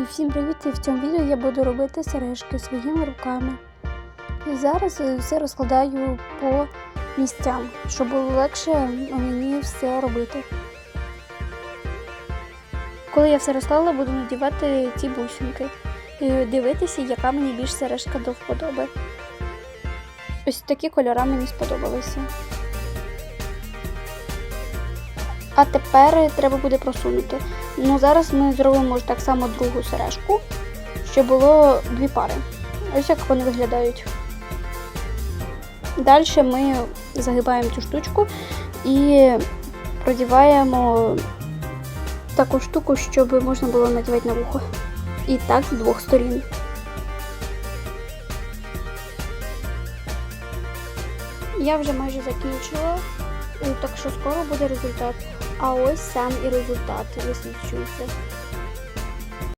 І всім привіт! І в цьому відео я буду робити сережки своїми руками. І зараз е, все розкладаю по місцям, щоб було легше мені все робити. Коли я все розклала, буду надівати ці бусинки і дивитися, яка мені більш сережка до вподоби. Ось такі кольори мені сподобалися. А тепер треба буде просунути. Ну, зараз ми зробимо так само другу сережку, щоб було дві пари. Ось як вони виглядають. Далі ми загибаємо цю штучку і продіваємо таку штуку, щоб можна було надівати на вухо. І так з двох сторін. Я вже майже закінчила, так що скоро буде результат. А ось сам і результат висвічується.